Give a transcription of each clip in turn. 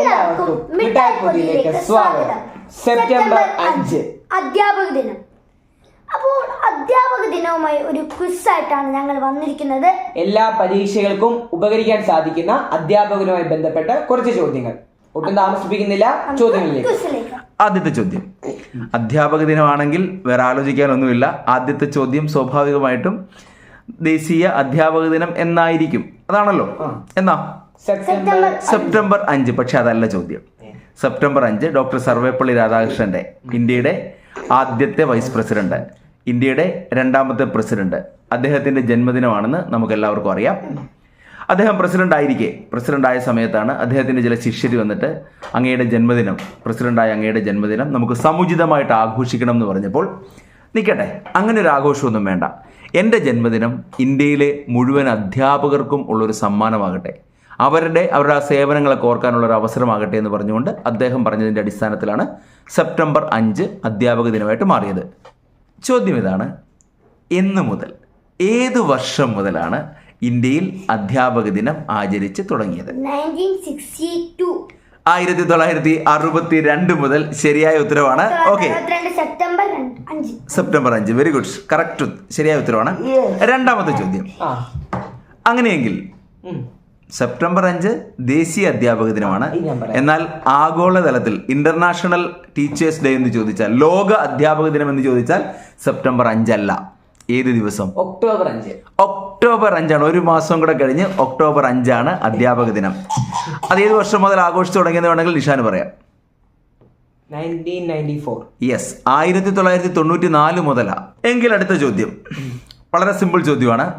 എല്ലാവർക്കും മിഠായി പൊതിയിലേക്ക് സ്വാഗതം. സെപ്റ്റംബർ അഞ്ച് അധ്യാപക ദിനം. അപ്പോൾ അധ്യാപക ദിനവുമായി ഒരു ക്വിസായിട്ടാണ് ഞങ്ങൾ വന്നിരിക്കുന്നത്. എല്ലാ പരീക്ഷകൾക്കും ഉപകരിക്കാൻ സാധിക്കുന്ന അധ്യാപകനുമായി ബന്ധപ്പെട്ട കുറച്ച് ചോദ്യങ്ങൾ. ഒട്ടും താമസിപ്പിക്കുന്നില്ല. ചോദ്യങ്ങളിലേക്ക്. ആദ്യത്തെ ചോദ്യം. അധ്യാപക ദിനമാണെങ്കിൽ വേറെ ആലോചിക്കാനൊന്നുമില്ല. ആദ്യത്തെ ചോദ്യം സ്വാഭാവികമായിട്ടും ദേശീയ അധ്യാപക ദിനം എന്നായിരിക്കും. അതാണല്ലോ. എന്നാ? സെപ്റ്റംബർ സെപ്റ്റംബർ അഞ്ച്. പക്ഷെ അതല്ല ചോദ്യം. സെപ്റ്റംബർ അഞ്ച് ഡോക്ടർ സർവേപ്പള്ളി രാധാകൃഷ്ണന്റെ ഇന്ത്യയുടെ ആദ്യത്തെ വൈസ് പ്രസിഡന്റ് ഇന്ത്യയുടെ രണ്ടാമത്തെ പ്രസിഡന്റ്. അദ്ദേഹത്തിന്റെ ജന്മദിനമാണെന്ന് നമുക്ക് എല്ലാവർക്കും അറിയാം. അദ്ദേഹം പ്രസിഡന്റ് ആയിരിക്കെ. പ്രസിഡന്റ് ആയ സമയത്താണ് അദ്ദേഹത്തിന്റെ ചില ശിഷ്യർ വന്നിട്ട് അങ്ങയുടെ ജന്മദിനം പ്രസിഡന്റായ അങ്ങയുടെ ജന്മദിനം നമുക്ക് സമുചിതമായിട്ട് ആഘോഷിക്കണം എന്ന് പറഞ്ഞപ്പോൾ നിൽക്കട്ടെ അങ്ങനെ ഒരു ആഘോഷമൊന്നും വേണ്ട. എന്റെ ജന്മദിനം ഇന്ത്യയിലെ മുഴുവൻ അധ്യാപകർക്കും ഉള്ളൊരു സമ്മാനമാകട്ടെ. അവരുടെ അവരുടെ ആ സേവനങ്ങളൊക്കെ ഓർക്കാനുള്ള ഒരു അവസരമാകട്ടെ എന്ന് പറഞ്ഞുകൊണ്ട് അദ്ദേഹം പറഞ്ഞതിന്റെ അടിസ്ഥാനത്തിലാണ് സെപ്റ്റംബർ അഞ്ച് അധ്യാപക ദിനമായിട്ട് മാറിയത്. ചോദ്യം ഇതാണ് എന്ന് മുതൽ ഏത് വർഷം മുതലാണ് ഇന്ത്യയിൽ അധ്യാപക ദിനം ആചരിച്ച് തുടങ്ങിയത്? ആയിരത്തി തൊള്ളായിരത്തി അറുപത്തി രണ്ട് മുതൽ ശരിയായ ഉത്തരവാണ്. ഓക്കെ. സെപ്റ്റംബർ അഞ്ച്. Very good. കറക്റ്റ് ശരിയായ ഉത്തരവാണ്. രണ്ടാമത്തെ ചോദ്യം. ആ. അങ്ങനെയെങ്കിൽ. സെപ്റ്റംബർ അഞ്ച് ദേശീയ അധ്യാപക ദിനമാണ്. എന്നാൽ ആഗോളതലത്തിൽ ഇന്റർനാഷണൽ ടീച്ചേഴ്സ് ഡേ എന്ന് ചോദിച്ചാൽ ലോക അധ്യാപക ദിനം എന്ന് ചോദിച്ചാൽ സെപ്റ്റംബർ അഞ്ചല്ല. ഏത് ദിവസം? ഒക്ടോബർ അഞ്ച്. ഒക്ടോബർ അഞ്ചാണ്. ഒരു മാസം കൂടെ കഴിഞ്ഞ് ഒക്ടോബർ അഞ്ചാണ് അധ്യാപക ദിനം. അത് ഏത് വർഷം മുതൽ ആഘോഷിച്ചു തുടങ്ങിയെന്ന് വേണമെങ്കിൽ നിഷാന് പറയാം. യെസ് ആയിരത്തി തൊള്ളായിരത്തി തൊണ്ണൂറ്റി നാല് മുതലാ. എങ്കിൽ അടുത്ത ചോദ്യം. വളരെ സിമ്പിൾ ചോദ്യമാണ്.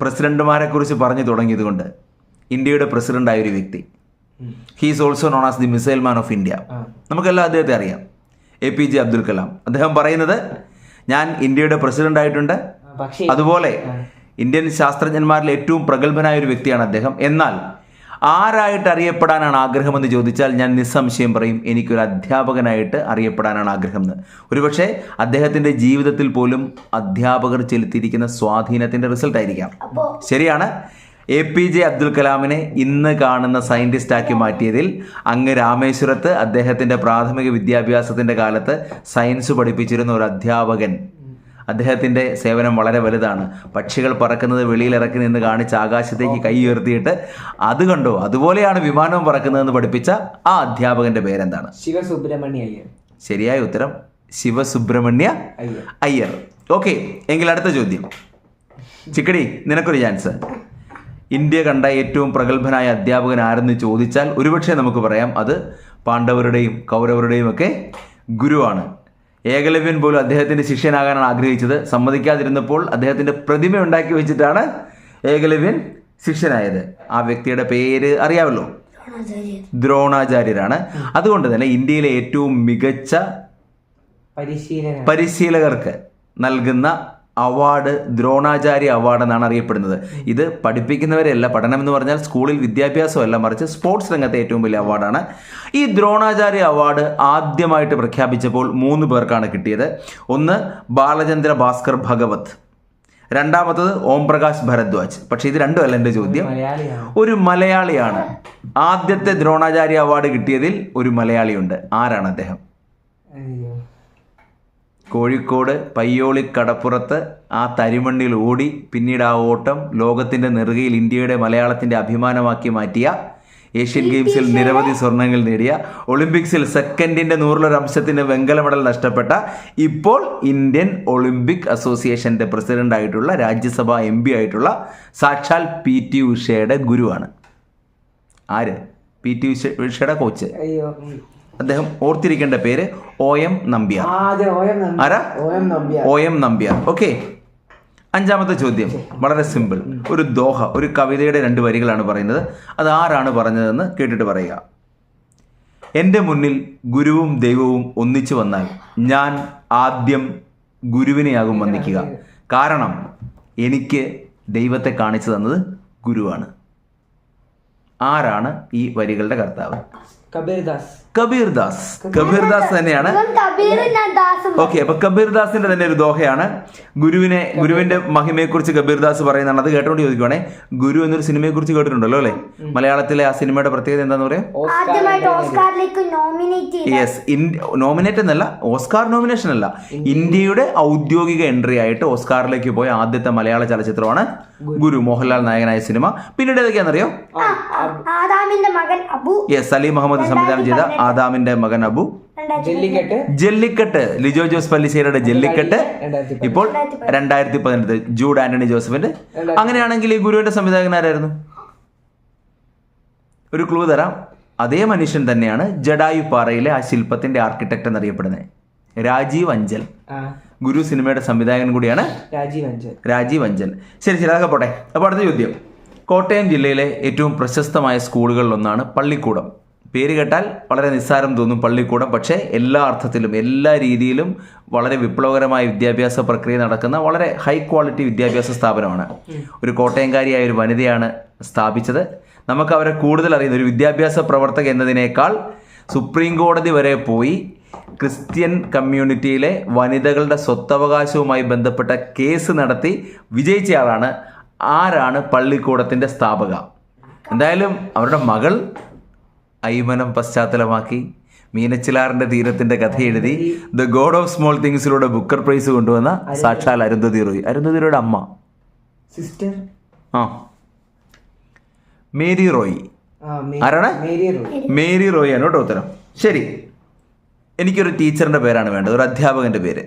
പ്രസിഡന്റുമാരെ കുറിച്ച് പറഞ്ഞു തുടങ്ങിയത് കൊണ്ട് ഇന്ത്യയുടെ പ്രസിഡന്റായ ഒരു വ്യക്തി. He's also known as the missile man of India. നമുക്കെല്ലാം അദ്ദേഹത്തെ അറിയാം. A P J Abdul Kalam അദ്ദേഹം പറയുന്നത് ഞാൻ ഇന്ത്യയുടെ പ്രസിഡന്റ് ആയിട്ടുണ്ട്. പക്ഷേ അതുപോലെ ഇന്ത്യൻ ശാസ്ത്രജ്ഞന്മാരിൽ ഏറ്റവും പ്രഗത്ഭനായ ഒരു വ്യക്തിയാണ് അദ്ദേഹം. എന്നാൽ ആരായിട്ട് അറിയപ്പെടാനാണ് ആഗ്രഹമെന്ന് ചോദിച്ചാൽ ഞാൻ നിസ്സംശയം പറയും എനിക്കൊരു അധ്യാപകനായിട്ട് അറിയപ്പെടാനാണ് ആഗ്രഹം എന്ന്. ഒരുപക്ഷെ അദ്ദേഹത്തിന്റെ ജീവിതത്തിൽ പോലും അധ്യാപകർ ചെലുത്തിയിരിക്കുന്ന സ്വാധീനത്തിന്റെ റിസൾട്ട് ആയിരിക്കാം. ശരിയാണ്. എ പി ജെ അബ്ദുൽ കലാമിനെ ഇന്ന് കാണുന്ന സയന്റിസ്റ്റ് ആക്കി മാറ്റിയതിൽ അങ്ങ് രാമേശ്വരത്ത് അദ്ദേഹത്തിന്റെ പ്രാഥമിക വിദ്യാഭ്യാസത്തിന്റെ കാലത്ത് സയൻസ് പഠിപ്പിച്ചിരുന്ന ഒരു അധ്യാപകൻ. അദ്ദേഹത്തിന്റെ സേവനം വളരെ വലുതാണ്. പക്ഷികൾ പറക്കുന്നത് വെളിയിൽ ഇറക്കി നിന്ന് കാണിച്ച് ആകാശത്തേക്ക് കൈ ഉയർത്തിയിട്ട് അത് കണ്ടോ. അതുപോലെയാണ് വിമാനവും പറക്കുന്നതെന്ന് പഠിപ്പിച്ച ആ അധ്യാപകന്റെ പേരെന്താണ്? ശിവസുബ്രഹ്മണ്യ അയ്യർ ശരിയായ ഉത്തരം ശിവസുബ്രഹ്മണ്യ അയ്യർ. ഓക്കെ എങ്കിൽ അടുത്ത ചോദ്യം. ചിക്കടി നിനക്കൊരു ചാൻസ് ഇന്ത്യ കണ്ട ഏറ്റവും പ്രഗത്ഭനായ അധ്യാപകൻ ആരെന്ന് ചോദിച്ചാൽ ഒരുപക്ഷെ നമുക്ക് പറയാം അത് പാണ്ഡവരുടെയും കൗരവരുടെയും ഒക്കെ ഗുരുവാണ്. ഏകലവ്യൻ പോലും അദ്ദേഹത്തിന്റെ ശിഷ്യനാകാനാണ് ആഗ്രഹിച്ചത്. സമ്മതിക്കാതിരുന്നപ്പോൾ അദ്ദേഹത്തിന്റെ പ്രതിമ ഉണ്ടാക്കി വെച്ചിട്ടാണ് ഏകലവ്യൻ ശിഷ്യനായത്. ആ വ്യക്തിയുടെ പേര് അറിയാമല്ലോ? ദ്രോണാചാര്യരാണ്. അതുകൊണ്ട് തന്നെ ഇന്ത്യയിലെ ഏറ്റവും മികച്ച പരിശീലനം പരിശീലകർക്ക് നൽകുന്ന അവാർഡ് ദ്രോണാചാര്യ അവാർഡ് എന്നാണ് അറിയപ്പെടുന്നത്. ഇത് പഠിപ്പിക്കുന്നവരെയല്ല പഠനം എന്ന് പറഞ്ഞാൽ സ്കൂളിൽ വിദ്യാഭ്യാസമല്ല മറിച്ച് സ്പോർട്സ് രംഗത്തെ ഏറ്റവും വലിയ അവാർഡാണ്. ഈ ദ്രോണാചാര്യ അവാർഡ് ആദ്യമായിട്ട് പ്രഖ്യാപിച്ചപ്പോൾ മൂന്ന് പേർക്കാണ് കിട്ടിയത്. ഒന്ന് ബാലചന്ദ്ര ഭാസ്കർ ഭഗവത്. രണ്ടാമത്തത് ഓം പ്രകാശ് ഭരദ്വാജ്. പക്ഷേ ഇത് രണ്ടുമല്ല എന്റെ ചോദ്യം. ഒരു മലയാളിയാണ്. ആദ്യത്തെ ദ്രോണാചാര്യ അവാർഡ് കിട്ടിയതിൽ ഒരു മലയാളിയുണ്ട്. ആരാണ് അദ്ദേഹം? കോഴിക്കോട് പയ്യോളി കടപ്പുറത്ത് ആ തരിമണ്ണിൽ ഓടി പിന്നീട് ആ ഓട്ടം ലോകത്തിന്റെ നെറുകയിൽ ഇന്ത്യയുടെ മലയാളത്തിന്റെ അഭിമാനമാക്കി മാറ്റിയ ഏഷ്യൻ ഗെയിംസിൽ നിരവധി സ്വർണങ്ങൾ നേടിയ ഒളിമ്പിക്സിൽ സെക്കൻഡിന്റെ നൂറിലൊരു അംശത്തിന് വെങ്കല മെഡൽ നഷ്ടപ്പെട്ട ഇപ്പോൾ ഇന്ത്യൻ ഒളിമ്പിക് അസോസിയേഷന്റെ പ്രസിഡന്റ് ആയിട്ടുള്ള രാജ്യസഭാ എം പി ആയിട്ടുള്ള സാക്ഷാൽ പി ടി ഉഷയുടെ ഗുരുവാണ്. ആര്? പി ടി ഉഷ ഉഷയുടെ കോച്ച്. അയ്യോ. അദ്ദേഹം ഓർത്തിരിക്കേണ്ട പേര് ഒ എം നമ്പ്യാർ. ആരാ? O M Nambiar. O M Nambiar. Okay. അഞ്ചാമത്തെ ചോദ്യം. വളരെ സിമ്പിൾ. ഒരു ദോഹ ഒരു കവിതയുടെ രണ്ട് വരികളാണ് പറയുന്നത്. അത് ആരാണ് പറഞ്ഞതെന്ന് കേട്ടിട്ട് പറയുക. എന്റെ മുന്നിൽ ഗുരുവും ദൈവവും ഒന്നിച്ചു വന്നാൽ ഞാൻ ആദ്യം ഗുരുവിനെയാകും വന്ദിക്കുക. കാരണം എനിക്ക് ദൈവത്തെ കാണിച്ചു തന്നത് ഗുരുവാണ്. ആരാണ് ഈ വരികളുടെ കർത്താവ്? കബീർദാസ്. കബീർ ദാസ് കബീർ ദാസ് തന്നെയാണ്. ഓക്കെ അപ്പൊ കബീർ ദാസിന്റെ തന്നെ ഒരു ദോഹയാണ്. ഗുരുവിനെ ഗുരുവിന്റെ മഹിമയെ കുറിച്ച് കബീർ ദാസ് പറയുന്നതാണ്. അത് കേട്ടോണ്ട് ചോദിക്കുവാണേ. ഗുരു എന്നൊരു സിനിമയെ കുറിച്ച് കേട്ടിട്ടുണ്ടല്ലോ അല്ലേ? മലയാളത്തിലെ ആ സിനിമയുടെ പ്രത്യേകത എന്താന്ന് പറയാം? യെസ് നോമിനേറ്റ് എന്നല്ല ഓസ്കാർ നോമിനേഷൻ അല്ല. ഇന്ത്യയുടെ ഔദ്യോഗിക എൻട്രി ആയിട്ട് ഓസ്കാറിലേക്ക് പോയ ആദ്യത്തെ മലയാള ചലച്ചിത്രമാണ് ഗുരു. മോഹൻലാൽ നായകനായ സിനിമ. പിന്നീട് ഏതൊക്കെയാണെന്നറിയോ? ആ, ആ, ആദാമിന്റെ മകൻ അബു. യെസ് സലീം മുഹമ്മദ് സംവിധാനം ചെയ്ത ആദാമിന്റെ മകൻ അബു. ജെല്ലിക്കെട്ട്. ജല്ലിക്കെട്ട്. ലിജോ ജോസ് പല്ലിശ്ശേരിയുടെ ജല്ലിക്കെട്ട്. ഇപ്പോൾ രണ്ടായിരത്തി പതിനെട്ട്. ജൂഡ് ആന്റണി ജോസഫിന്റെ. അങ്ങനെയാണെങ്കിൽ ഈ ഗുരുവിന്റെ സംവിധായകനാരായിരുന്നു ഒരു ക്ലൂ തരാം. അതേ മനുഷ്യൻ തന്നെയാണ് ജഡായു പാറയിലെ ആ ശില്പത്തിന്റെ ആർക്കിടെക്ട് എന്നറിയപ്പെടുന്നത്. രാജീവ് അഞ്ചൽ. ഗുരു സിനിമയുടെ സംവിധായകൻ കൂടിയാണ് രാജീവ് അഞ്ചൽ. രാജീവ് അഞ്ചൽ. ശരി ശരി അതൊക്കെ പോട്ടെ. അപ്പോൾ അടുത്ത ചോദ്യം. കോട്ടയം ജില്ലയിലെ ഏറ്റവും പ്രശസ്തമായ സ്കൂളുകളിലൊന്നാണ് പള്ളിക്കൂടം. പേര് കേട്ടാൽ വളരെ നിസ്സാരം തോന്നും പള്ളിക്കൂടം. പക്ഷേ എല്ലാ അർത്ഥത്തിലും എല്ലാ രീതിയിലും വളരെ വിപ്ലവകരമായ വിദ്യാഭ്യാസ പ്രക്രിയ നടക്കുന്ന വളരെ ഹൈ ക്വാളിറ്റി വിദ്യാഭ്യാസ സ്ഥാപനമാണ്. ഒരു കോട്ടയംകാരിയായ ഒരു വനിതയാണ് സ്ഥാപിച്ചത്. നമുക്ക് അവരെ കൂടുതൽ അറിയുന്ന ഒരു വിദ്യാഭ്യാസ പ്രവർത്തക എന്നതിനേക്കാൾ സുപ്രീം കോടതി വരെ പോയി ക്രിസ്ത്യൻ കമ്മ്യൂണിറ്റിയിലെ വനിതകളുടെ സ്വത്തവകാശവുമായി ബന്ധപ്പെട്ട കേസ് നടത്തി വിജയിച്ചയാളാണ് ആരാണ് പള്ളിക്കൂടത്തിന്റെ സ്ഥാപക. എന്തായാലും അവരുടെ മകൾ അയ്മനം പശ്ചാത്തലമാക്കി മീനച്ചിലാറിന്റെ തീരത്തിന്റെ കഥ എഴുതി ദ ഗോഡ് ഓഫ് സ്മോൾ തിങ്സിലൂടെ ബുക്കർ പ്രൈസ് കൊണ്ടുവന്ന സാക്ഷാൽ അരുന്ധതി റോയ്. അരുന്ധതി റോയുടെ അമ്മ. സിസ്റ്റർ? ആ. മേരി റോയ്. ആരാണ്? മേരി റോയ്. മേരി റോയ് ആണ് കേട്ടോ ഉത്തരം. ശരി. എനിക്കൊരു ടീച്ചറിന്റെ പേരാണ് വേണ്ടത് ഒരു അധ്യാപകന്റെ പേര്.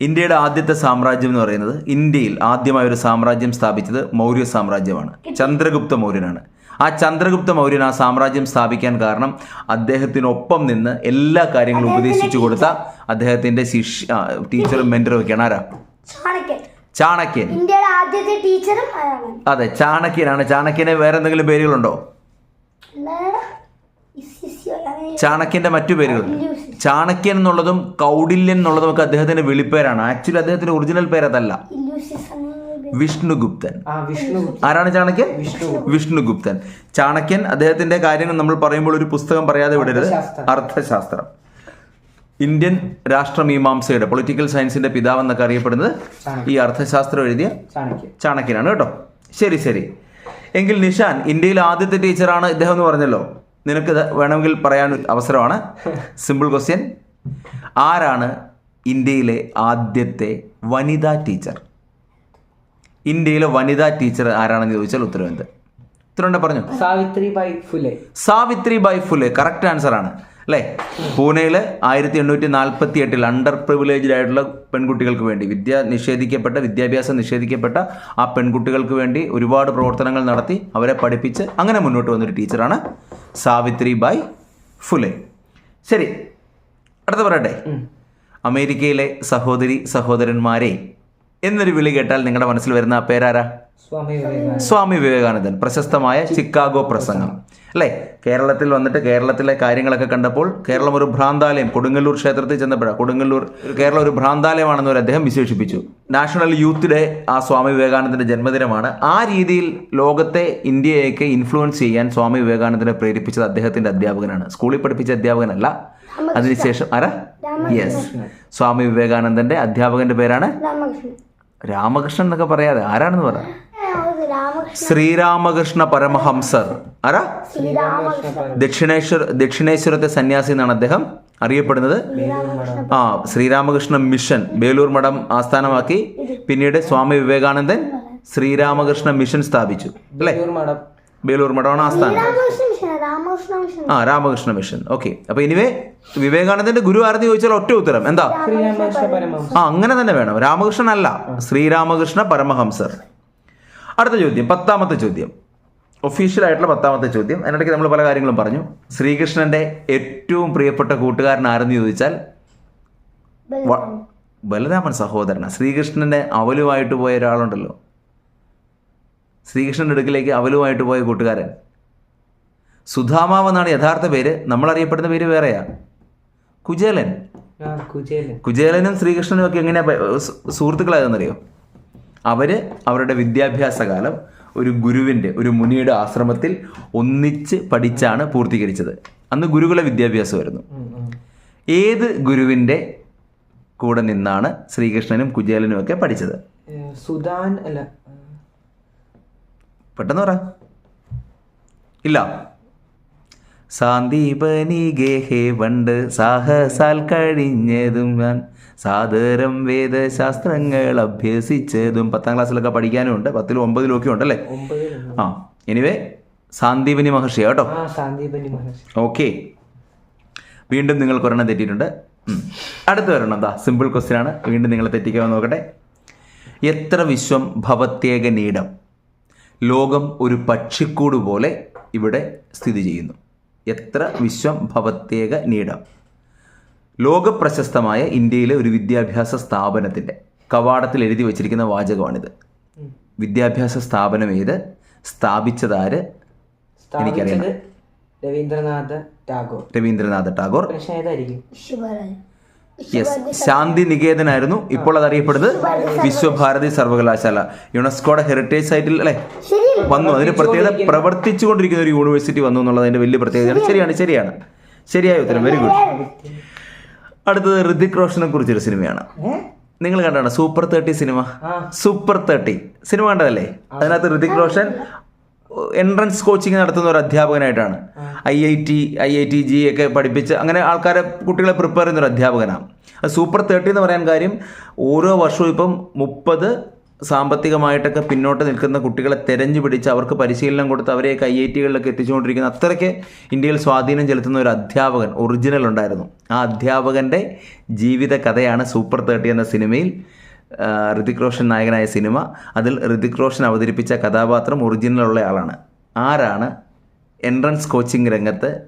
ഇന്ത്യയുടെ ആദ്യത്തെ സാമ്രാജ്യം എന്ന് പറയുന്നത് ഇന്ത്യയിൽ ആദ്യമായ ഒരു സാമ്രാജ്യം സ്ഥാപിച്ചത് മൗര്യ സാമ്രാജ്യമാണ്. ചന്ദ്രഗുപ്ത മൗര്യനാണ്. ആ ചന്ദ്രഗുപ്ത മൗര്യൻ ആ സാമ്രാജ്യം സ്ഥാപിക്കാൻ കാരണം അദ്ദേഹത്തിനൊപ്പം നിന്ന് എല്ലാ കാര്യങ്ങളും ഉപദേശിച്ചു കൊടുത്ത അദ്ദേഹത്തിന്റെ ശിഷ്യ ടീച്ചറും മെന്ററും ഒക്കെയാണ് ആരാ? ചാണക്യൻ. ആദ്യത്തെ ടീച്ചറും അതെ ചാണക്യനാണ്. ചാണക്യനെ വേറെ എന്തെങ്കിലും പേരുകളുണ്ടോ ചാണക്യന്റെ മറ്റു പേരുകൾ. ചാണക്യൻ എന്നുള്ളതും കൗഡില്യൻ എന്നുള്ളതും ഒക്കെ അദ്ദേഹത്തിന്റെ വിളിപ്പേരാണ്. ആക്ച്വലി അദ്ദേഹത്തിന്റെ ഒറിജിനൽ പേര് അതല്ല ഇല്യൂസിസ് അങ്ങനെ വിഷ്ണുഗുപ്തൻ. ആരാണ് ചാണക്യൻ? വിഷ്ണുഗുപ്തൻ. ചാണക്യൻ അദ്ദേഹത്തിന്റെ കാര്യങ്ങൾ നമ്മൾ പറയുമ്പോൾ ഒരു പുസ്തകം പറയാതെ വിടരുത്. അർത്ഥശാസ്ത്രം. ഇന്ത്യൻ രാഷ്ട്രമീമാംസയുടെ പൊളിറ്റിക്കൽ സയൻസിന്റെ പിതാവ് എന്നൊക്കെ അറിയപ്പെടുന്നത് ഈ അർത്ഥശാസ്ത്രം എഴുതിയ ചാണക്യനാണ് കേട്ടോ. ശരി ശരി. എങ്കിൽ നിഷാൻ ഇന്ത്യയിലെ ആദ്യത്തെ ടീച്ചറാണ് ഇദ്ദേഹം എന്ന് പറഞ്ഞല്ലോ. നിനക്ക് വേണമെങ്കിൽ പറയാൻ അവസരമാണ്. സിമ്പിൾ ക്വസ്റ്റ്യൻ ആരാണ് ഇന്ത്യയിലെ ആദ്യത്തെ വനിതാ ടീച്ചർ? ഇന്ത്യയിലെ വനിതാ ടീച്ചർ ആരാണെന്ന് ചോദിച്ചാൽ ഉത്തരം എന്ത് ഉത്തരം പറഞ്ഞു? സാവിത്രി ബൈ ഫുലെ. സാവിത്രി ബൈ ഫുലെ കറക്റ്റ് ആൻസർ ആണ്. അല്ലേ? പൂനെയിൽ ആയിരത്തി എണ്ണൂറ്റി നാൽപ്പത്തി എട്ടിൽ അണ്ടർ പ്രിവിലേജ്ഡ് ആയിട്ടുള്ള പെൺകുട്ടികൾക്ക് വേണ്ടി വിദ്യ നിഷേധിക്കപ്പെട്ട വിദ്യാഭ്യാസം നിഷേധിക്കപ്പെട്ട ആ പെൺകുട്ടികൾക്ക് വേണ്ടി ഒരുപാട് പ്രവർത്തനങ്ങൾ നടത്തി അവരെ പഠിപ്പിച്ച് അങ്ങനെ മുന്നോട്ട് വന്നൊരു ടീച്ചറാണ് സാവിത്രി ബൈ ഫുലെ. ശരി അടുത്ത പറയട്ടെ. അമേരിക്കയിലെ സഹോദരി സഹോദരന്മാരെ എന്നൊരു വിളി കേട്ടാൽ നിങ്ങളുടെ മനസ്സിൽ വരുന്ന പേരാരാ? സ്വാമി സ്വാമി വിവേകാനന്ദൻ. പ്രശസ്തമായ ചിക്കാഗോ പ്രസംഗം. അല്ലേ? കേരളത്തിൽ വന്നിട്ട് കേരളത്തിലെ കാര്യങ്ങളൊക്കെ കണ്ടപ്പോൾ കേരളം ഒരു ഭ്രാന്താലയം കൊടുങ്ങല്ലൂർ ക്ഷേത്രത്തിൽ ചെന്നപ്പോഴാണ് കൊടുങ്ങല്ലൂർ കേരളം ഒരു ഭ്രാന്താലയമാണെന്ന് ഒരു അദ്ദേഹം വിശേഷിപ്പിച്ചു. നാഷണൽ യൂത്ത് ഡേ ആ സ്വാമി വിവേകാനന്ദന്റെ ജന്മദിനമാണ്. ആ രീതിയിൽ ലോകത്തെ ഇന്ത്യയൊക്കെ ഇൻഫ്ലുവൻസ് ചെയ്യാൻ സ്വാമി വിവേകാനന്ദനെ പ്രേരിപ്പിച്ചത് അദ്ദേഹത്തിന്റെ അധ്യാപകനാണ്. സ്കൂളിൽ പഠിപ്പിച്ച അധ്യാപകനല്ല. അതിനുശേഷം ആരാ? യെസ് സ്വാമി വിവേകാനന്ദന്റെ അധ്യാപകന്റെ പേരാണ്? രാമകൃഷ്ണൻ എന്നൊക്കെ പറയാതെ. ആരാണെന്ന് പറ. ശ്രീരാമകൃഷ്ണ പരമഹംസർ. ആരാ? ദക്ഷിണേശ്വര ദക്ഷിണേശ്വർ ദക്ഷിണേശ്വരത്തെ സന്യാസി എന്നാണ് അദ്ദേഹം അറിയപ്പെടുന്നത്. ആ ശ്രീരാമകൃഷ്ണ മിഷൻ ബേലൂർ മഠം ആസ്ഥാനമാക്കി പിന്നീട് സ്വാമി വിവേകാനന്ദൻ ശ്രീരാമകൃഷ്ണ മിഷൻ സ്ഥാപിച്ചു. അല്ലേ? ബേലൂർ മഠം. ബേലൂർ മഠമാണ് ആസ്ഥാനം. രാമകൃഷ്ണ മിഷൻ. ആ രാമകൃഷ്ണ മിഷൻ. ഓക്കെ അപ്പൊ ഇനിവേ വിവേകാനന്ദന്റെ ഗുരു ആരെന്ന് ചോദിച്ചാൽ ഒറ്റ ഉത്തരം. എന്താ? ആ അങ്ങനെ തന്നെ വേണം. രാമകൃഷ്ണൻ അല്ല. ശ്രീരാമകൃഷ്ണ പരമഹംസർ. അടുത്ത ചോദ്യം പത്താമത്തെ ചോദ്യം. ഒഫീഷ്യൽ ആയിട്ടുള്ള പത്താമത്തെ ചോദ്യം. അതിനിടയ്ക്ക് നമ്മൾ പല കാര്യങ്ങളും പറഞ്ഞു. ശ്രീകൃഷ്ണന്റെ ഏറ്റവും പ്രിയപ്പെട്ട കൂട്ടുകാരൻ ആരെന്ന് ചോദിച്ചാൽ? ബലരാമൻ സഹോദരന. ശ്രീകൃഷ്ണന്റെ അവലുമായിട്ട് പോയ ഒരാളുണ്ടല്ലോ. ശ്രീകൃഷ്ണന്റെ അടുക്കിലേക്ക് അവലുമായിട്ട് പോയ കൂട്ടുകാരൻ. സുധാമാവ് എന്നാണ് യഥാർത്ഥ പേര്. നമ്മൾ അറിയപ്പെടുന്ന പേര് വേറെയാ. കുചേലൻ. കുചേലനും ശ്രീകൃഷ്ണനും ഒക്കെ എങ്ങനെയാ സുഹൃത്തുക്കളായതെന്നറിയോ? അവർ അവരുടെ വിദ്യാഭ്യാസ കാലം ഒരു ഗുരുവിന്റെ ഒരു മുനിയുടെ ആശ്രമത്തിൽ ഒന്നിച്ച് പഠിച്ചാണ് പൂർത്തീകരിച്ചത്. അന്ന് ഗുരുകുല വിദ്യാഭ്യാസമായിരുന്നു. ഏത് ഗുരുവിന്റെ കൂടെ നിന്നാണ് ശ്രീകൃഷ്ണനും കുചേലനും ഒക്കെ പഠിച്ചത്? അല്ല. പെട്ടെന്ന് പറ. ഇല്ല. സാന്ദീപനികേഹേ പണ്ട് സാഹസാൽ കഴിഞ്ഞതും ഞാൻ സാദരം വേദശാസ്ത്രങ്ങൾ അഭ്യസിച്ചതും പത്താം ക്ലാസ്സിലൊക്കെ പഠിക്കാനും ഉണ്ട് പത്തിലും ഒമ്പതിലും ഒക്കെ ഉണ്ടല്ലേ? ആ എനിവേ സാന്ദീപനി മഹർഷി കേട്ടോ. സാന്ദീപനി ഓക്കെ. വീണ്ടും നിങ്ങൾ ഒരെണ്ണം തെറ്റിയിട്ടുണ്ട്. അടുത്ത ഒരെണ്ണം എന്താ സിമ്പിൾ ക്വസ്റ്റ്യൻ ആണ്. വീണ്ടും നിങ്ങൾ തെറ്റിക്കാൻ നോക്കട്ടെ. എത്ര വിശ്വം ഭവത്യേക നീടം? ലോകം ഒരു പക്ഷിക്കൂട് പോലെ ഇവിടെ സ്ഥിതി ചെയ്യുന്നു. എത്ര വിശ്വം ഭവത്യേക നീടം ലോകപ്രശസ്തമായ ഇന്ത്യയിലെ ഒരു വിദ്യാഭ്യാസ സ്ഥാപനത്തിന്റെ കവാടത്തിൽ എഴുതി വച്ചിരിക്കുന്ന വാചകമാണിത്. വിദ്യാഭ്യാസ സ്ഥാപനം ഏത്? സ്ഥാപിച്ചതാര്? എനിക്കറിയാം. രവീന്ദ്രനാഥ് ടാഗോർ. രവീന്ദ്രനാഥ ടാഗോർ. യെസ് ശാന്തി നികേതനായിരുന്നു ഇപ്പോൾ അത് അറിയപ്പെടുന്നത് വിശ്വഭാരതി സർവകലാശാല. യുനെസ്കോയുടെ ഹെറിറ്റേജ് സൈറ്റിൽ അല്ലേ? വന്നു. അതിന് പ്രത്യേകത പ്രവർത്തിച്ചുകൊണ്ടിരിക്കുന്ന ഒരു യൂണിവേഴ്സിറ്റി വന്നു എന്നുള്ളത് അതിന്റെ വലിയ പ്രത്യേകതയാണ്. ശരിയാണ്. ശരിയാണ് ശരിയായ ഉത്തരം. വെരി ഗുഡ് അടുത്തത് ഋതിക് റോഷനെ കുറിച്ചൊരു സിനിമയാണ്. നിങ്ങൾ കണ്ടാണ്? സൂപ്പർ തേർട്ടി സിനിമ സൂപ്പർ തേർട്ടി സിനിമ കണ്ടതല്ലേ? അതിനകത്ത് ഋതിക് റോഷൻ എൻട്രൻസ് കോച്ചിങ് നടത്തുന്ന ഒരു അധ്യാപകനായിട്ടാണ്. I I T I I T G ഒക്കെ പഠിപ്പിച്ച് അങ്ങനെ ആൾക്കാരെ കുട്ടികളെ പ്രിപ്പയർ ചെയ്യുന്ന ഒരു അധ്യാപകനാണ്. അത് സൂപ്പർ തേർട്ടി എന്ന് പറയാൻ കാര്യം ഓരോ വർഷവും ഇപ്പം മുപ്പത് സാമ്പത്തികമായിട്ടൊക്കെ പിന്നോട്ട് നിൽക്കുന്ന കുട്ടികളെ തെരഞ്ഞു പിടിച്ച് അവർക്ക് പരിശീലനം കൊടുത്ത് അവരെയൊക്കെ ഐ ഐ ടികളിലൊക്കെ എത്തിച്ചുകൊണ്ടിരിക്കുന്ന അത്രയ്ക്ക് ഇന്ത്യയിൽ സ്വാധീനം ചെലുത്തുന്ന ഒരു അധ്യാപകൻ ഒറിജിനൽ ഉണ്ടായിരുന്നു. ആ അധ്യാപകന്റെ ജീവിത കഥയാണ് സൂപ്പർ തേർട്ടി എന്ന സിനിമയിൽ ഋതിക് റോഷൻ നായകനായ സിനിമ. അതിൽ ഋതിക് റോഷൻ അവതരിപ്പിച്ച കഥാപാത്രം ഒറിജിനലുള്ള ആളാണ്. ആരാണ്? എൻട്രൻസ് കോച്ചിങ് രംഗത്ത്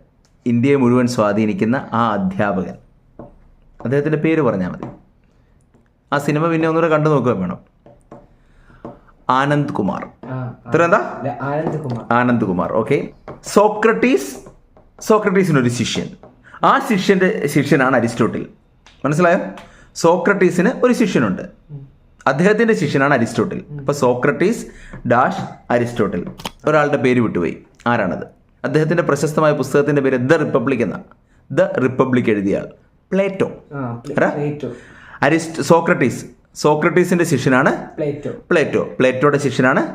ഇന്ത്യയെ മുഴുവൻ സ്വാധീനിക്കുന്ന ആ അധ്യാപകൻ. അദ്ദേഹത്തിന്റെ പേര് പറഞ്ഞാൽ മതി. ആ സിനിമ പിന്നെ ഒന്നുകൂടെ കണ്ടു നോക്കുകയും വേണം. ആനന്ദ് കുമാർ. ഇത്ര എന്താ ആനന്ദ് കുമാർ. ആനന്ദ് കുമാർ ഓക്കെ. സോക്രട്ടീസ് സോക്രട്ടീസിനൊരു ശിഷ്യൻ. ആ ശിഷ്യന്റെ ശിഷ്യനാണ് അരിസ്റ്റോട്ടിൽ. മനസ്സിലായോ? സോക്രട്ടീസിന് ഒരു ശിഷ്യനുണ്ട്. അദ്ദേഹത്തിന്റെ ശിഷ്യനാണ് അരിസ്റ്റോട്ടിൽ. അപ്പൊ സോക്രട്ടീസ് ഡാഷ് അരിസ്റ്റോട്ടിൽ. ഒരാളുടെ പേര് വിട്ടുപോയി. ആരാണത്? അദ്ദേഹത്തിന്റെ പ്രശസ്തമായ പുസ്തകത്തിന്റെ പേര് ദ റിപ്പബ്ലിക് എന്ന. ദ റിപ്പബ്ലിക് എഴുതിയ ആൾ. പ്ലേറ്റോ. അരിസ്റ്റ് സോക്രട്ടീസ്. സോക്രട്ടീസിന്റെ ശിഷ്യനാണ് പ്ലേറ്റോ. പ്ലേറ്റോ. പ്ലേറ്റോയുടെ ശിഷ്യനാണ്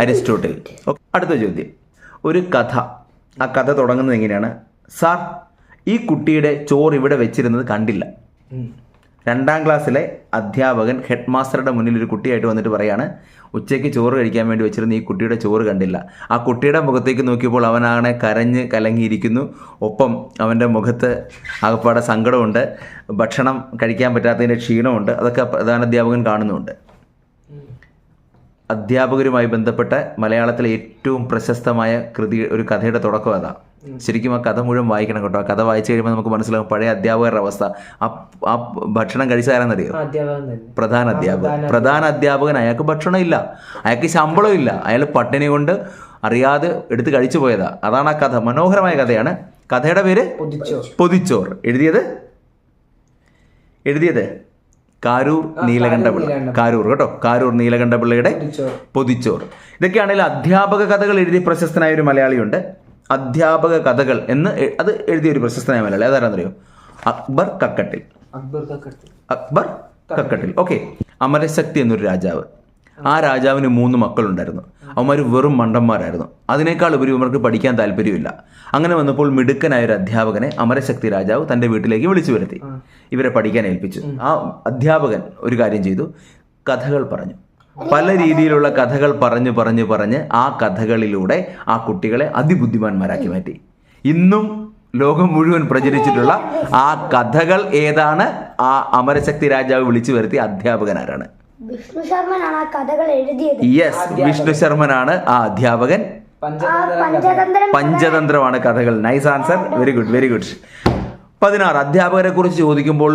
അരിസ്റ്റോട്ടിൽ. ഓക്കേ. അടുത്ത ചോദ്യം. ഒരു കഥ. ആ കഥ തുടങ്ങുന്നത് എങ്ങനെയാണ്? സാർ ഈ കുട്ടിയുടെ ചോറ് ഇവിടെ വെച്ചിരുന്നത് കണ്ടില്ല. രണ്ടാം ക്ലാസ്സിലെ അധ്യാപകൻ ഹെഡ് മാസ്റ്ററുടെ മുന്നിൽ ഒരു കുട്ടിയായിട്ട് വന്നിട്ട് പറയാണ് ഉച്ചയ്ക്ക് ചോറ് കഴിക്കാൻ വേണ്ടി വെച്ചിരുന്ന ഈ കുട്ടിയുടെ ചോറ് കണ്ടില്ല. ആ കുട്ടിയുടെ മുഖത്തേക്ക് നോക്കിയപ്പോൾ അവനാണെ കരഞ്ഞ് കലങ്ങിയിരിക്കുന്നു. ഒപ്പം അവന്റെ മുഖത്ത് ആകപ്പാടെ സങ്കടമുണ്ട്. ഭക്ഷണം കഴിക്കാൻ പറ്റാത്തതിന്റെ ക്ഷീണമുണ്ട്. അതൊക്കെ പ്രധാന അധ്യാപകൻ കാണുന്നുണ്ട്. അധ്യാപകരുമായി ബന്ധപ്പെട്ട മലയാളത്തിലെ ഏറ്റവും പ്രശസ്തമായ കൃതി ഒരു കഥയുടെ തുടക്കം അതാ. ശരിക്കും ആ കഥ മുഴുവൻ വായിക്കണം കേട്ടോ. ആ കഥ വായിച്ചു കഴിയുമ്പോൾ നമുക്ക് മനസ്സിലാകും പഴയ അധ്യാപകരുടെ അവസ്ഥ. ആ ഭക്ഷണം കഴിച്ചാരെന്നറിയോ പ്രധാന അധ്യാപകൻ. പ്രധാന അധ്യാപകൻ. അയാൾക്ക് ഭക്ഷണം ഇല്ല അയാൾക്ക് ശമ്പളം ഇല്ല. അയാൾ പട്ടിണി കൊണ്ട് അറിയാതെ എടുത്ത് കഴിച്ചു പോയതാ. അതാണ് ആ കഥ. മനോഹരമായ കഥയാണ്. കഥയുടെ പേര്? പൊതിച്ചോ പൊതിച്ചോർ. എഴുതിയത്? എഴുതിയത്? കാരൂർ നീലകണ്ഠപിള്ള. കാരൂർ കേട്ടോ. കാരൂർ നീലകണ്ഠപിള്ളയുടെ പൊതിച്ചോ പൊതിച്ചോർ. ഇതൊക്കെയാണെങ്കിൽ അധ്യാപക കഥകൾ എഴുതി പ്രശസ്തനായ ഒരു മലയാളിയുണ്ട്. അധ്യാപക കഥകൾ എന്ന് അത് എഴുതിയ ഒരു പ്രശസ്തനായ മലയാളി. അതാരാന്നറിയോ? അക്ബർ കക്കട്ടിൽ. അക്ബർ കക്കട്ട് അക്ബർ കക്കട്ടിൽ. ഓക്കെ. അമരശക്തി എന്നൊരു രാജാവ്. ആ രാജാവിന് മൂന്ന് മക്കളുണ്ടായിരുന്നു. അവന്മാർ വെറും മണ്ടന്മാരായിരുന്നു. അതിനേക്കാൾ ഉപരി ഇവർക്ക് പഠിക്കാൻ താല്പര്യമില്ല. അങ്ങനെ വന്നപ്പോൾ മിടുക്കനായ ഒരു അധ്യാപകനെ അമരശക്തി രാജാവ് തന്റെ വീട്ടിലേക്ക് വിളിച്ചു വരുത്തി. ഇവരെ പഠിക്കാൻ ഏൽപ്പിച്ചു. ആ അധ്യാപകൻ ഒരു കാര്യം ചെയ്തു. കഥകൾ പറഞ്ഞു. പല രീതിയിലുള്ള കഥകൾ പറഞ്ഞു പറഞ്ഞു പറഞ്ഞ് ആ കഥകളിലൂടെ ആ കുട്ടികളെ അതിബുദ്ധിമാന്മാരാക്കി മാറ്റി. ഇന്നും ലോകം മുഴുവൻ പ്രചരിച്ചിട്ടുള്ള ആ കഥകൾ ഏതാണ്? ആ അമരശക്തി രാജാവ് വിളിച്ചു വരുത്തിയ അധ്യാപകനാരാണ് വിഷ്ണു ശർമ്മനാണ് ആ കഥകൾ എഴുതിയത്. യെസ് വിഷ്ണു ശർമ്മനാണ് ആ അധ്യാപകൻ. പഞ്ചതന്ത്രമാണ് കഥകൾ. Nice answer very good very good പതിനാറ് അധ്യാപകരെ കുറിച്ച് ചോദിക്കുമ്പോൾ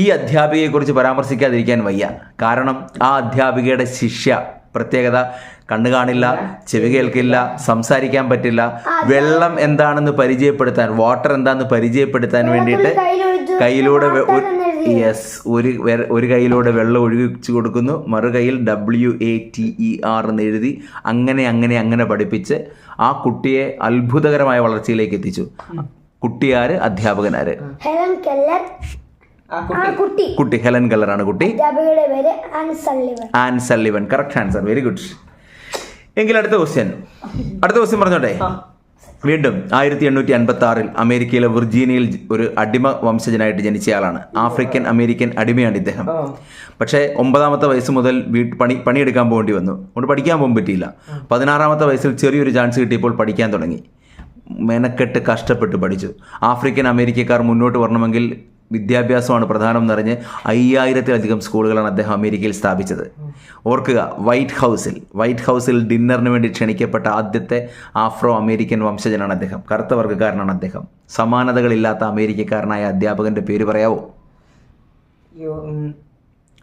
ഈ അധ്യാപികയെക്കുറിച്ച് പരാമർശിക്കാതിരിക്കാൻ വയ്യ. കാരണം ആ അധ്യാപികയുടെ ശിഷ്യ പ്രത്യേകത കണ്ണു കാണില്ല ചെവി കേൾക്കില്ല സംസാരിക്കാൻ പറ്റില്ല. വെള്ളം എന്താണെന്ന് പരിചയപ്പെടുത്താൻ വാട്ടർ എന്താണെന്ന് പരിചയപ്പെടുത്താൻ വേണ്ടിയിട്ട് കയ്യിലൂടെ. യെസ് ഒരു ഒരു കയ്യിലൂടെ വെള്ളം ഒഴുകിച്ചു കൊടുക്കുന്നു. മറു കയ്യിൽ W A T E R എന്ന് എഴുതി അങ്ങനെ അങ്ങനെ അങ്ങനെ പഠിപ്പിച്ച് ആ കുട്ടിയെ അത്ഭുതകരമായ വളർച്ചയിലേക്ക് എത്തിച്ചു. കുട്ടിയാര് അധ്യാപകനാര്? Helen Keller. കുട്ടി. കുട്ടി. കല്ലർ ഹെലൻ കല്ലറാണ് കുട്ടി. അധ്യാപികയുടെ പേര് Ann Sullivan correct answer very good എങ്കിൽ അടുത്ത ക്വസ്റ്റ്യൻ അടുത്ത ക്വസ്റ്റ്യൻ പറഞ്ഞോട്ടെ? വീണ്ടും ആയിരത്തി എണ്ണൂറ്റി അൻപത്തി ആറിൽ അമേരിക്കയിലെ വിർജീനിയയിൽ ഒരു അടിമ വംശജനായിട്ട് ജനിച്ചയാളാണ് ആഫ്രിക്കൻ അമേരിക്കൻ അടിമയാണ് ഇദ്ദേഹം. പക്ഷേ ഒമ്പതാമത്തെ വയസ്സ് മുതൽ വീട്ട് പണി പണിയെടുക്കാൻ പോകേണ്ടി വന്നു. അതുകൊണ്ട് പഠിക്കാൻ പോകാൻ പറ്റിയില്ല. പതിനാറാമത്തെ വയസ്സിൽ ചെറിയൊരു ചാൻസ് കിട്ടിയപ്പോൾ പഠിക്കാൻ തുടങ്ങി. മെനക്കെട്ട് കഷ്ടപ്പെട്ട് പഠിച്ചു ആഫ്രിക്കൻ അമേരിക്കക്കാർ മുന്നോട്ട് വരണമെങ്കിൽ വിദ്യാഭ്യാസമാണ് പ്രധാനം നിറഞ്ഞ് അയ്യായിരത്തിലധികം സ്കൂളുകളാണ് അദ്ദേഹം അമേരിക്കയിൽ സ്ഥാപിച്ചത്. ഓർക്കുക വൈറ്റ് ഹൗസിൽ വൈറ്റ് ഹൗസിൽ ഡിന്നറിന് വേണ്ടി ക്ഷണിക്കപ്പെട്ട ആദ്യത്തെ ആഫ്രോ അമേരിക്കൻ വംശജനാണ് അദ്ദേഹം. കറുത്ത വർഗക്കാരനാണ് അദ്ദേഹം. സമാനതകളില്ലാത്ത അമേരിക്കക്കാരനായ അധ്യാപകന്റെ പേര് പറയാവോ?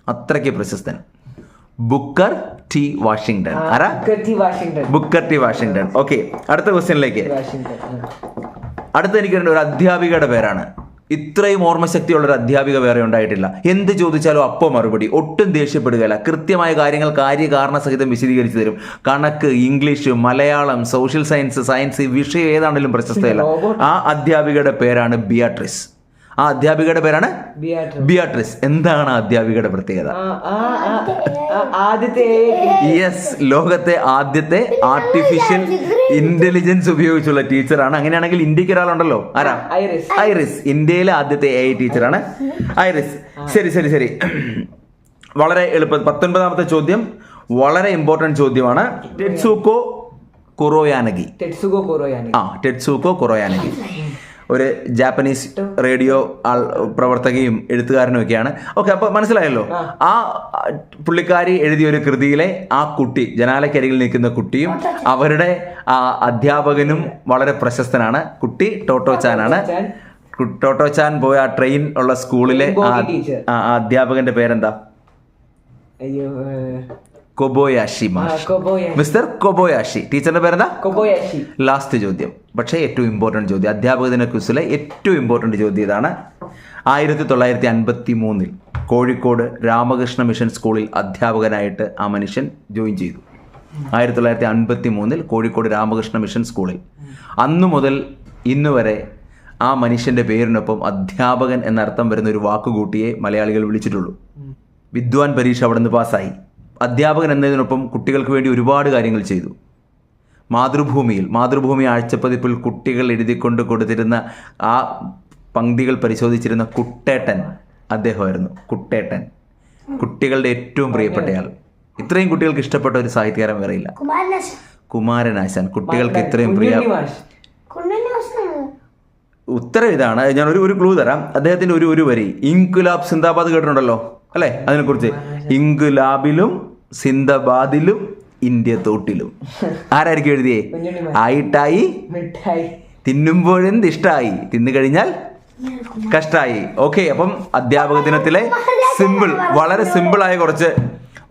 അത്രയ്ക്ക് പ്രശസ്തൻ. Booker T Washington. ആരാ? Booker T Washington. ഓക്കെ അടുത്ത ക്വസ്റ്റ്യനിലേക്ക്. അടുത്ത എനിക്ക് ഒരു അധ്യാപികയുടെ പേരാണ്. ഇത്രയും ഓർമ്മശക്തിയുള്ള ഒരു അധ്യാപിക വേറെ ഉണ്ടായിട്ടില്ല. എന്ത് ചോദിച്ചാലും അപ്പോൾ മറുപടി ഒട്ടും ദേഷ്യപ്പെടുകയില്ല. കൃത്യമായ കാര്യങ്ങൾ കാര്യകാരണ സഹിതം വിശദീകരിച്ചു തരും. കണക്ക് English Malayalam social science science വിഷയം ഏതാണെങ്കിലും പ്രശസ്തയല്ല. ആ അധ്യാപികയുടെ പേരാണ് ബിയാട്രിസ്. ആ അധ്യാപികയുടെ പേരാണ് ബിയാട്രിസ്. എന്താണ് ആ അധ്യാപികയുടെ പ്രത്യേകത? യെസ് ലോകത്തെ ആദ്യത്തെ ആർട്ടിഫിഷ്യൽ ഇന്റലിജൻസ് ഉപയോഗിച്ചുള്ള ടീച്ചറാണ്. അങ്ങനെയാണെങ്കിൽ ഇന്ത്യയ്ക്ക് ഒരാളുണ്ടല്ലോ. ആരാ? ഐറിസ്. ഇന്ത്യയിലെ ആദ്യത്തെ എ ഐ ടീച്ചറാണ്. ഐറിസ്. ശരി ശരി ശരി. വളരെ എളുപ്പം പത്തൊൻപതാമത്തെ ചോദ്യം. വളരെ ഇമ്പോർട്ടന്റ് ചോദ്യമാണ്. ടെറ്റ്സൂക്കോ കുറോയാനഗി? ടെറ്റ്സുഗോ കുറോയാനഗി. ആ ടെറ്റ്സൂക്കോ കുറോയാനഗി. ഒരു ജാപ്പനീസ് റേഡിയോ ആൾ പ്രവർത്തകയും എഴുത്തുകാരനും ഒക്കെയാണ് ഓക്കെ അപ്പോൾ മനസ്സിലായല്ലോ? ആ. പുള്ളിക്കാരി എഴുതിയ ഒരു കൃതിയിലെ ആ കുട്ടി ജനാലക്കരികിൽ നിൽക്കുന്ന കുട്ടിയും അവരുടെ ആ അധ്യാപകനും വളരെ പ്രശസ്തനാണ്. കുട്ടി ടോട്ടോ ചാനാണ്. ടോട്ടോ ചാൻ പോയ ആ ട്രെയിൻ ഉള്ള സ്കൂളിലെ അധ്യാപകന്റെ പേരെന്താ? അയ്യോ കൊബോയാഷി മാഷ്. മിസ്റ്റർ കൊബോയാഷി ടീച്ചറിന്റെ പേരെന്താ? കൊബോയാഷി ലാസ്റ്റ് ചോദ്യം. പക്ഷേ ഏറ്റവും ഇമ്പോർട്ടന്റ് ചോദ്യം. അധ്യാപക ദിന ക്വിസിലെ ഏറ്റവും ഇമ്പോർട്ടന്റ് ചോദ്യം ഇതാണ്. ആയിരത്തി തൊള്ളായിരത്തി അൻപത്തി മൂന്നിൽ കോഴിക്കോട് രാമകൃഷ്ണ മിഷൻ സ്കൂളിൽ അധ്യാപകനായിട്ട് ആ മനുഷ്യൻ ജോയിൻ ചെയ്തു. ആയിരത്തി തൊള്ളായിരത്തി അൻപത്തി മൂന്നിൽ കോഴിക്കോട് രാമകൃഷ്ണ മിഷൻ സ്കൂളിൽ. അന്നു മുതൽ ഇന്ന് വരെ ആ മനുഷ്യന്റെ പേരിനൊപ്പം അധ്യാപകൻ എന്നർത്ഥം വരുന്ന ഒരു വാക്കുകൂട്ടിയെ മലയാളികൾ വിളിച്ചിട്ടുള്ളൂ. വിദ്വാൻ പരീക്ഷ അവിടെ നിന്ന് പാസ്സായി. അധ്യാപകൻ എന്നതിനൊപ്പം കുട്ടികൾക്ക് വേണ്ടി ഒരുപാട് കാര്യങ്ങൾ ചെയ്തു. മാതൃഭൂമിയിൽ മാതൃഭൂമി ആഴ്ചപ്പതിപ്പിൽ കുട്ടികൾ എഴുതിക്കൊണ്ട് കൊടുത്തിരുന്ന ആ പങ്ക്തികൾ പരിശോധിച്ചിരുന്ന കുട്ടേട്ടൻ അദ്ദേഹമായിരുന്നു. കുട്ടേട്ടൻ. കുട്ടികളുടെ ഏറ്റവും പ്രിയപ്പെട്ടയാൾ ഇത്രയും കുട്ടികൾക്ക് ഇഷ്ടപ്പെട്ട ഒരു സാഹിത്യകാരൻ വേറെയില്ല കുമാരനാശ കുമാരനാശാൻ. കുട്ടികൾക്ക് ഇത്രയും പ്രിയ ഉത്തരം ഇതാണ്. ഞാൻ ഒരു ഒരു ക്ലൂ തരാം. അദ്ദേഹത്തിന്റെ ഒരു ഒരു വരി. ഇൻകുലാബ് സിന്ദാബാദ് കേട്ടിട്ടുണ്ടല്ലോ? അല്ലേ? അതിനെക്കുറിച്ച്. ഇൻകുലാബിലും സിന്ദബാദിലും ഇന്ത്യ തോട്ടിലും ആരായിരിക്കും എഴുതിയേ. ആയിട്ടായി? തിന്നുമ്പോഴെന്ത് തിന്നുമ്പോഴും തിഷ്ടായി തിന്നു കഴിഞ്ഞാൽ കഷ്ടായി. ഓക്കെ അപ്പം അധ്യാപക ദിനത്തിലെ സിമ്പിൾ വളരെ സിമ്പിളായ കുറച്ച്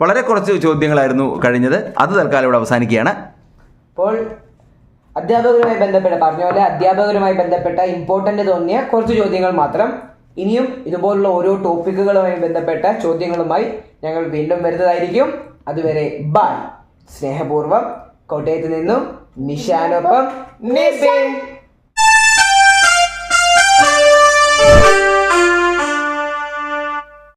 വളരെ കുറച്ച് ചോദ്യങ്ങളായിരുന്നു കഴിഞ്ഞത്. അത് തൽക്കാലം ഇവിടെ അവസാനിക്കുകയാണ്. അപ്പോൾ അധ്യാപകരുമായി ബന്ധപ്പെട്ട പറഞ്ഞ പോലെ അധ്യാപകരുമായി ബന്ധപ്പെട്ട ഇമ്പോർട്ടന്റ് തോന്നിയ കുറച്ച് ചോദ്യങ്ങൾ മാത്രം ഇനിയും ഇതുപോലുള്ള ഓരോ ടോപ്പിക്കുകളുമായി ബന്ധപ്പെട്ട ചോദ്യങ്ങളുമായി ഞങ്ങൾ വീണ്ടും വരുന്നതായിരിക്കും. അതുവരെ ബൈ സ്നേഹപൂർവം കോട്ടയത്ത് നിന്നും നിഷാനൊപ്പം